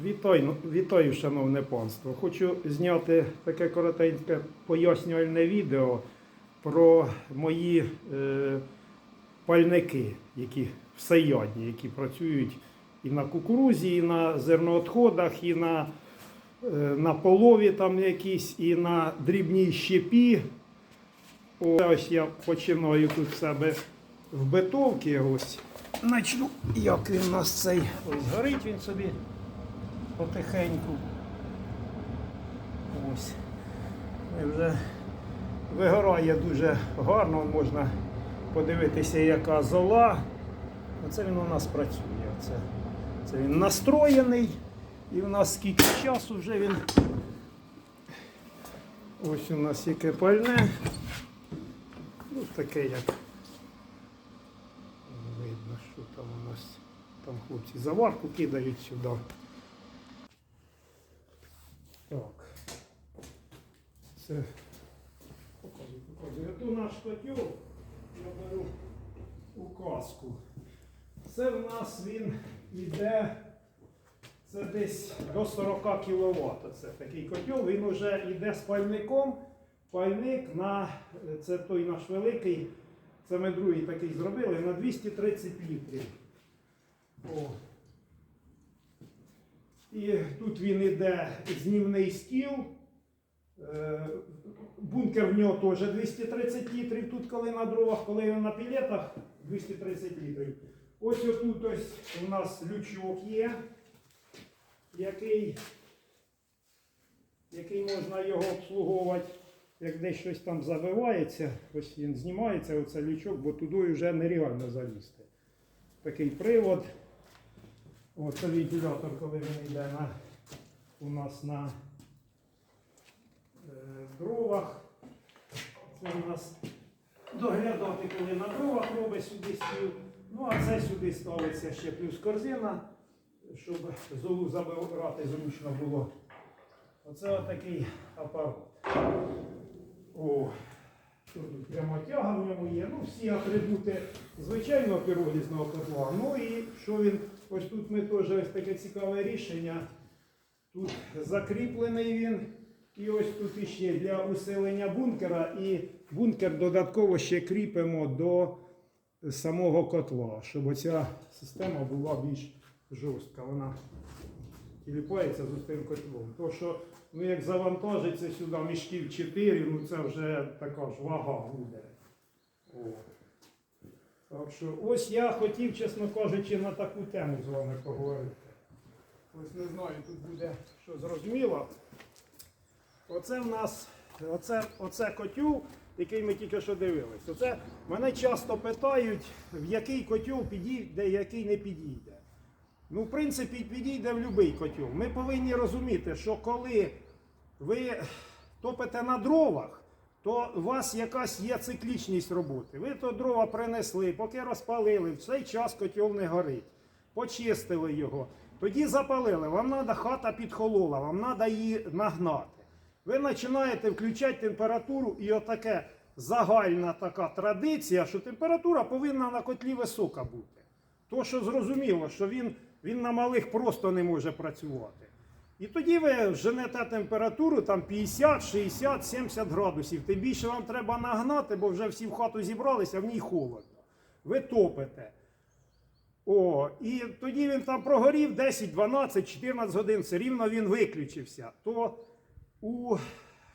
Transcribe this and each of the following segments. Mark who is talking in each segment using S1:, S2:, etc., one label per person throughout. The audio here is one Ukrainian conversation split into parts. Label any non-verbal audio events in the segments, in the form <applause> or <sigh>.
S1: Вітаю, вітаю, шановне панство. Хочу зняти таке коротеньке пояснювальне відео про мої е, пальники, які всеядні, які працюють і на кукурузі, і на зерноотходах, і на, е, на полові там якісь, і на дрібній щепі. Ось я починаю тут в себе в битовці. Ось. Начну, як він у нас цей. Ось горить він собі потихеньку. Ось. І вже вигорає дуже гарно, можна подивитися, яка зола. Оце він у нас працює. Оце, це він настроєний. І в нас скільки часу вже він. Ось у нас яке пальне. Ну, таке як. Видно, що там у нас. Там хлопці заварку кидають сюди. Так. Це показую, показую. Ото наш котел я беру у каску. Це в нас він йде. Це десь до 40 кВт. Це такий котел. Він вже йде з пальником. Пальник на це той наш великий. Це ми другий такий зробили на 230 літрів. О. І тут він іде знімний стіл. Е, Бункер в нього теж 230 літрів. Тут, коли на дровах, коли на пілетах, 230 літрів. Ось отут ось у нас лючок є, який, який можна його обслуговувати. Як десь щось там забивається, ось він знімається, оце лючок, бо туди вже нереально залізти. Такий привод. О, це вентилятор, коли він йде на, у нас на е, дровах. Це у нас доглядати, коли на дровах робить сюди стіл. Ну а це сюди ставиться ще плюс корзина, щоб золу забирати зручно було. Оце отакий апарат. О, тут прямо тяга в ньому є. Ну, всі атрибути звичайного піролізного котла. Ну і що він, ось тут ми теж ось таке цікаве рішення. Тут закріплений він. І ось тут іще для усилення бункера. І бункер додатково ще кріпимо до самого котла, щоб оця система була більш жорстка. Вона тіліпається з тим котлом. То, що ну, як завантажиться сюди мішків 4, ну це вже така ж вага буде. О. Так що ось я хотів, чесно кажучи, на таку тему з вами поговорити. Ось не знаю, тут буде що зрозуміло. Оце в нас, оце, оце котюл, який ми тільки що дивились. Оце мене часто питають, в який котюл підійде, який не підійде. Ну, в принципі, підійде в будь-який котел. Ми повинні розуміти, що коли ви топите на дровах, то у вас якась є циклічність роботи. Ви то дрова принесли, поки розпалили, в цей час котел не горить. Почистили його, тоді запалили. Вам треба хата підхолола, вам треба її нагнати. Ви починаєте включати температуру і отаке загальна така традиція, що температура повинна на котлі висока бути. То, що зрозуміло, що він, він на малих просто не може працювати. І тоді ви женете температуру там 50, 60, 70 градусів. Тим більше вам треба нагнати, бо вже всі в хату зібралися, а в ній холодно. Ви топите. О, і тоді він там прогорів 10, 12, 14 годин, все рівно він виключився. То у,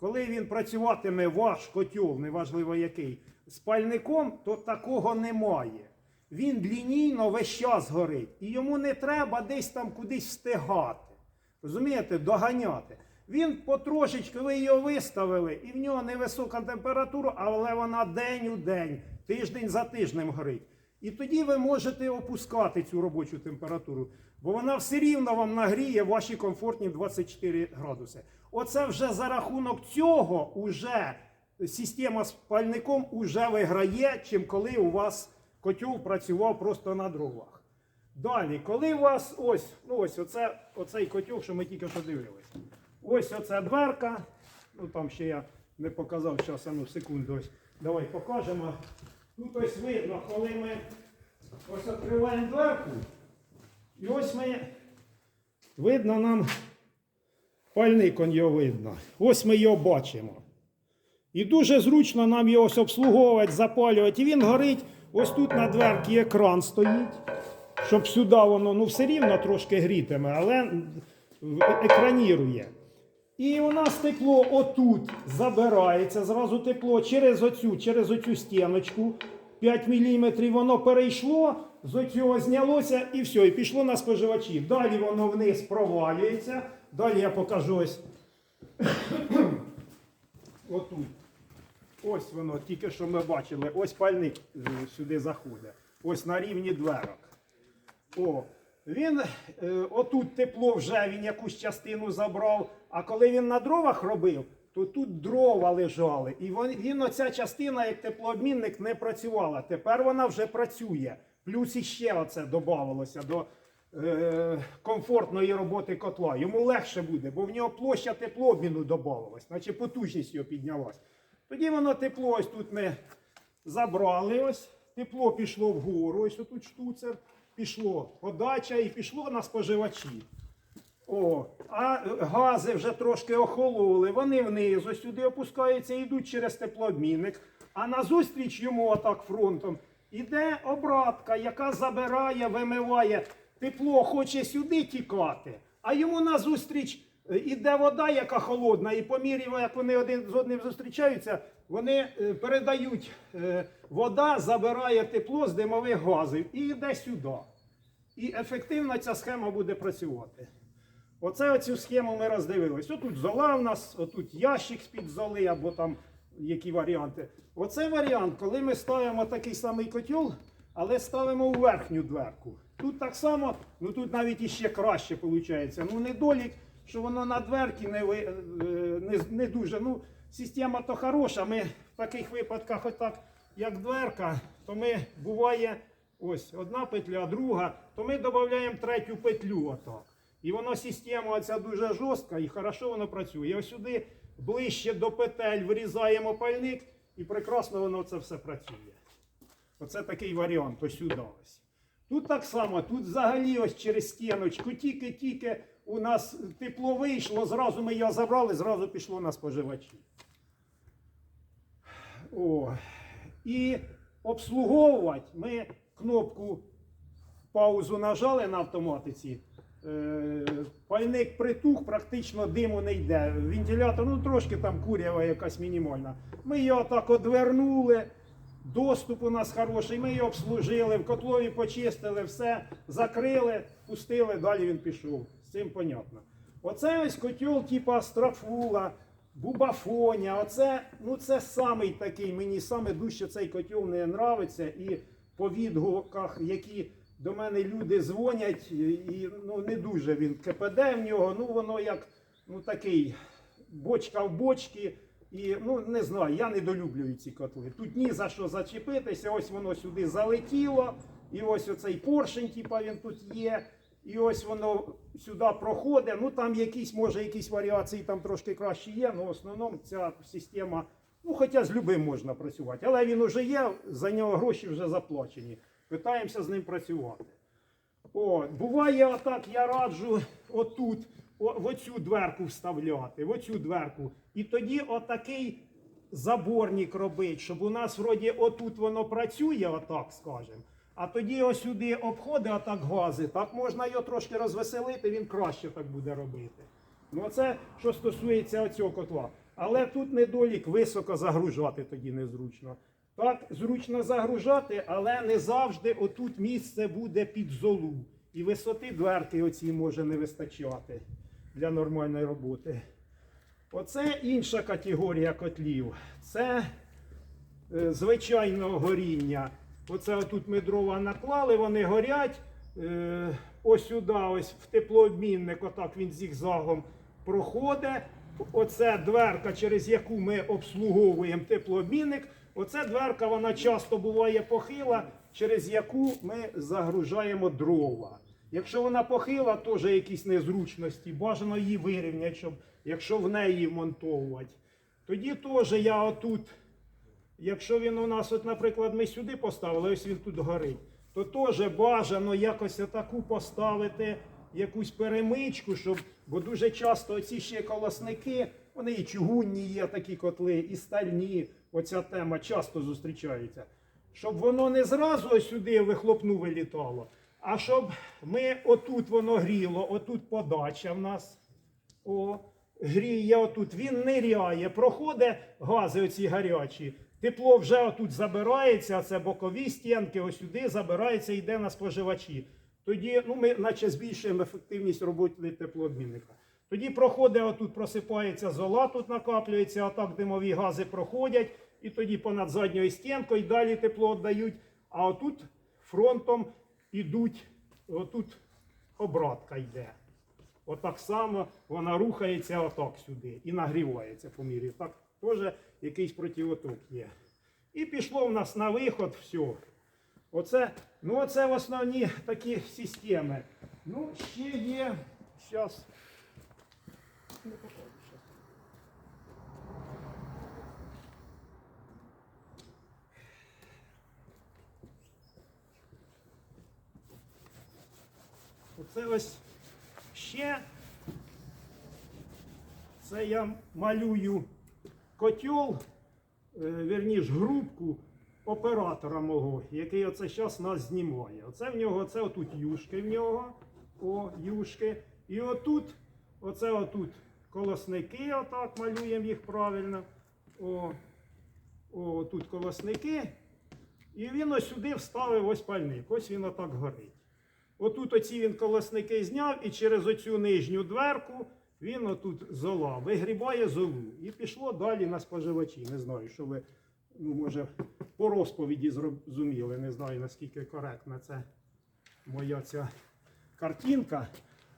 S1: коли він працюватиме ваш котел, неважливо який, з пальником, то такого немає. Він лінійно весь час горить. І йому не треба десь там кудись встигати. Розумієте, доганяти. Він потрошечки, ви його виставили, і в нього невисока температура, але вона день у день, тиждень за тижнем горить. І тоді ви можете опускати цю робочу температуру, бо вона все рівно вам нагріє ваші комфортні 24 градуси. Оце вже за рахунок цього уже система з пальником уже виграє, чим коли у вас котел працював просто на дровах. Далі, коли у вас ось, ну ось оце, оцей котел, що ми тільки що дивилися. Ось оця дверка. Ну там ще я не показав зараз, ну секунду ось. Давай покажемо. Тут ось видно, коли ми ось відкриваємо дверку. І ось ми видно нам пальник он його видно. Ось ми його бачимо. І дуже зручно нам його ось обслуговувати, запалювати. І він горить, ось тут на дверці екран стоїть, щоб сюди воно ну все рівно трошки грітиме, але екранірує. І у нас тепло отут забирається, зразу тепло через оцю, через оцю стіночку. 5 мм воно перейшло, з оцього знялося і все, і пішло на споживачів. Далі воно вниз провалюється. Далі я покажу ось <coughs> отут. Ось воно, тільки що ми бачили, ось пальник е, сюди заходить. Ось на рівні дверок. О, він е, отут тепло вже він якусь частину забрав. А коли він на дровах робив, то тут дрова лежали. І він, він оця частина, як теплообмінник, не працювала. Тепер вона вже працює. Плюс іще оце додавалося до е, комфортної роботи котла. Йому легше буде, бо в нього площа теплообміну додавалась, наче потужність його піднялась. Тоді воно тепло ось тут ми забрали ось, тепло пішло вгору, ось тут штуцер, пішло подача і пішло на споживачі. О, а гази вже трошки охололи, вони вниз, ось сюди опускаються і йдуть через теплообмінник. А назустріч йому отак фронтом іде обратка, яка забирає, вимиває. Тепло хоче сюди тікати, а йому назустріч іде вода, яка холодна, і по мірі, як вони один з одним зустрічаються, вони е, передають е, вода, забирає тепло з димових газів і йде сюди. І ефективно ця схема буде працювати. Оце оцю схему ми роздивились. Отут зола в нас, отут ящик з-під золи, або там які варіанти. Оце варіант, коли ми ставимо такий самий котел, але ставимо у верхню дверку. Тут так само, ну тут навіть іще краще виходить. Ну недолік, що воно на дверці не, е, не, не дуже. Ну, система то хороша. Ми в таких випадках, отак, як дверка, то ми буває ось одна петля, друга, то ми додаємо третю петлю. Отак. І воно система оця дуже жорстка і хорошо воно працює. Ось сюди ближче до петель вирізаємо пальник і прекрасно воно це все працює. Оце такий варіант, ось сюди ось. Тут так само, тут взагалі ось через стіночку, тільки-тільки у нас тепло вийшло, зразу ми його забрали, зразу пішло на споживачі. О. І обслуговувати ми кнопку паузу нажали на автоматиці. Е, Пальник притух, практично диму не йде. Вентилятор, ну трошки там курява якась мінімальна. Ми його так одвернули. Доступ у нас хороший, ми його обслужили, в котлові почистили, все, закрили, пустили, далі він пішов. З цим понятно. Оце ось котел типа страфула, бубафоня. Оце, ну це самий такий, мені саме дужче цей котел не нравиться. І по відгуках, які до мене люди дзвонять, і, ну не дуже він КПД в нього, ну воно як ну такий бочка в бочці. І ну не знаю, я недолюблюю ці котли. Тут ні за що зачепитися, ось воно сюди залетіло, і ось оцей поршень, типа він тут є. І ось воно сюди проходить. Ну там якісь, може, якісь варіації там трошки краще є, але в основному ця система, ну хоча з любим можна працювати. Але він вже є, за нього гроші вже заплачені. Питаємося з ним працювати. О, буває отак, я раджу отут, о, в оцю дверку вставляти, в оцю дверку. І тоді отакий заборник робить, щоб у нас вроді отут воно працює, отак скажемо. А тоді ось сюди обходить отак гази, так можна його трошки розвеселити, він краще так буде робити. Ну це що стосується оцього котла. Але тут недолік високо загружати тоді незручно. Так, зручно загружати, але не завжди отут місце буде під золу. І висоти дверки оці може не вистачати для нормальної роботи. Оце інша категорія котлів. Це е, звичайного горіння. Оце отут ми дрова наклали, вони горять. Е, ось сюди, ось в теплообмінник, отак він зігзагом проходить. Оце дверка, через яку ми обслуговуємо теплообмінник. Оце дверка, вона часто буває похила, через яку ми загружаємо дрова. Якщо вона похила, теж якісь незручності, бажано її вирівняти, щоб якщо в неї вмонтовувати. Тоді теж я отут Якщо він у нас, от, наприклад, ми сюди поставили, ось він тут горить, то теж бажано якось таку поставити якусь перемичку, щоб, бо дуже часто ці ще колосники, вони і чугунні є такі котли, і стальні. Оця тема часто зустрічається. Щоб воно не зразу сюди вихлопну вилітало, а щоб ми отут воно гріло, отут подача в нас. О, гріє отут, він ниряє, проходить гази оці гарячі. Тепло вже отут забирається, це бокові стінки, ось сюди забирається, йде на споживачі. Тоді ну, ми наче збільшуємо ефективність роботи теплообмінника. Тоді проходить отут, просипається зола, тут накаплюється, а так димові гази проходять, і тоді понад задньою стінкою далі тепло віддають. А отут фронтом ідуть, отут обратка йде. Отак само вона рухається отак сюди і нагрівається по мірі. Так теж якийсь противоток є. І пішло в нас на виход все. Оце, ну оце в основні такі системи. Ну, ще є. Зараз. Оце ось ще. Це я малюю котел, е, вірніш, грубку оператора мого, який оце зараз нас знімає. Оце в нього, оце отут юшки в нього. О, юшки. І отут, оце отут колосники, отак малюємо їх правильно. О, о, тут колосники. І він ось сюди вставив ось пальник. Ось він отак горить. Отут оці він колосники зняв і через оцю нижню дверку він отут зола, вигрібає золу. І пішло далі на споживачі. Не знаю, що ви, ну, може, по розповіді зрозуміли. Не знаю, наскільки коректна це моя ця картинка.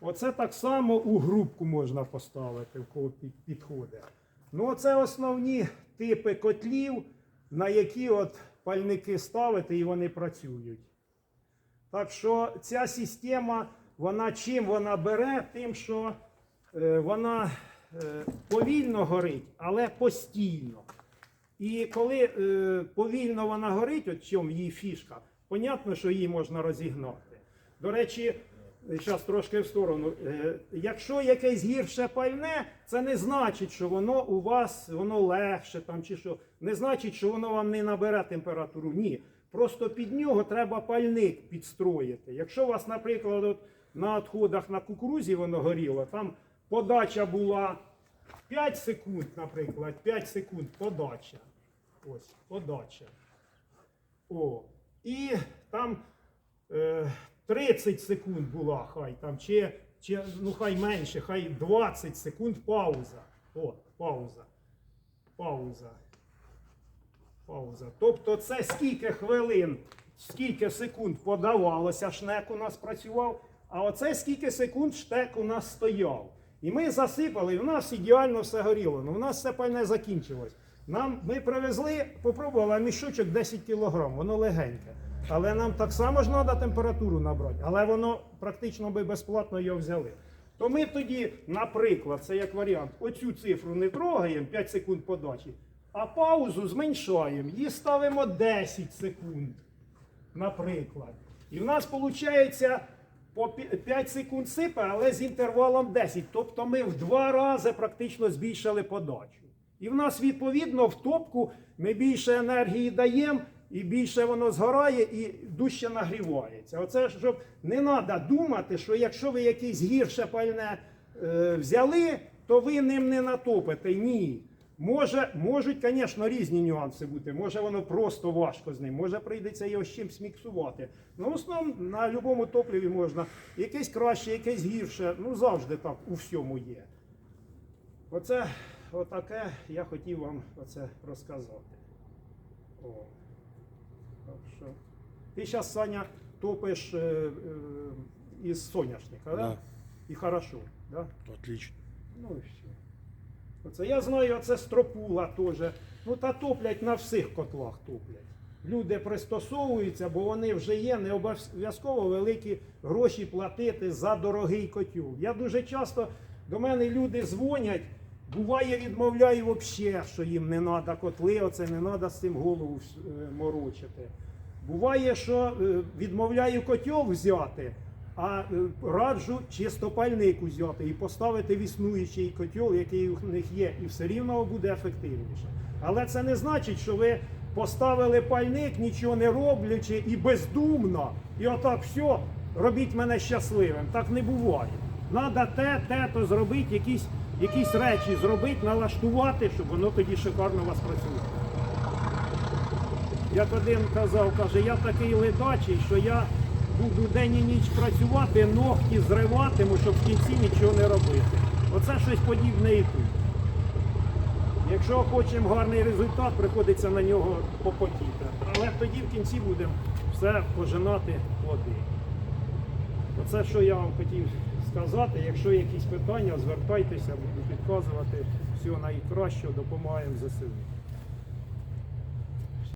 S1: Оце так само у грубку можна поставити, в кого підходить. Ну, оце основні типи котлів, на які от пальники ставити і вони працюють. Так що ця система, вона чим вона бере, тим, що вона е, повільно горить, але постійно. І коли е, повільно вона горить, от чому її фішка, понятно, що її можна розігнати. До речі, зараз трошки в сторону. Е, якщо якесь гірше пальне, це не значить, що воно у вас воно легше там, чи що. Не значить, що воно вам не набере температуру. Ні. Просто під нього треба пальник підстроїти. Якщо у вас, наприклад, от на відходах на кукурузі воно горіло, там подача була 5 секунд, наприклад, 5 секунд подача. Ось, подача. О. І там е, 30 секунд була, хай там, чи, чи ну хай менше, хай 20 секунд пауза. О, пауза. Пауза. Пауза. Тобто це скільки хвилин, скільки секунд подавалося, шнек у нас працював, а оце скільки секунд штек у нас стояв. І ми засипали, і в нас ідеально все горіло. Ну, у нас все пальне закінчилось. Нам ми привезли, попробували мішочок 10 кг, воно легеньке. Але нам так само ж треба температуру набрати, але воно практично би безплатно його взяли. То ми тоді, наприклад, це як варіант, оцю цифру не трогаємо 5 секунд подачі, а паузу зменшаємо, її ставимо 10 секунд, наприклад. І в нас виходить по 5 секунд сипе, але з інтервалом 10. Тобто ми в два рази практично збільшили подачу. І в нас, відповідно, в топку ми більше енергії даємо, і більше воно згорає і дужче нагрівається. Оце щоб не треба думати, що якщо ви якесь гірше пальне е, взяли, то ви ним не натопите. Ні. Може, можуть, звісно, різні нюанси бути. Може воно просто важко з ним, може прийдеться його з чимось міксувати. Ну, в основному на будь-якому топливі можна. Якесь краще, якесь гірше. Ну завжди так у всьому є. Оце отаке я хотів вам оце розказати. О. Так що. Ти зараз, Саня, топиш е, е, із соняшника, да?
S2: Да.
S1: І хорошо, да?
S2: Отлично.
S1: Ну і все. Оце я знаю, оце стропула теж. Ну та топлять на всіх котлах топлять. Люди пристосовуються, бо вони вже є, не обов'язково великі гроші платити за дорогий котел. Я дуже часто до мене люди дзвонять, буває, відмовляю взагалі, що їм не треба котли, оце не треба з цим голову е, морочити. Буває, що е, відмовляю котел взяти, А е, раджу чистопальник узяти і поставити в існуючий котел, який у них є, і все рівно буде ефективніше. Але це не значить, що ви поставили пальник, нічого не роблячи і бездумно, і отак все, робіть мене щасливим. Так не буває. Надо те, те, то зробити, якісь, якісь речі зробити, налаштувати, щоб воно тоді шикарно вас працювало. Як один казав, каже, я такий ледачий, що я буду день і ніч працювати, ногті зриватиму, щоб в кінці нічого не робити. Оце щось подібне і тут. Якщо хочемо гарний результат, приходиться на нього попотіти. Але тоді в кінці будемо все пожинати плоди. Оце, що я вам хотів сказати. Якщо якісь питання, звертайтеся, буду підказувати. Всього найкращого, допомагаємо ЗСУ.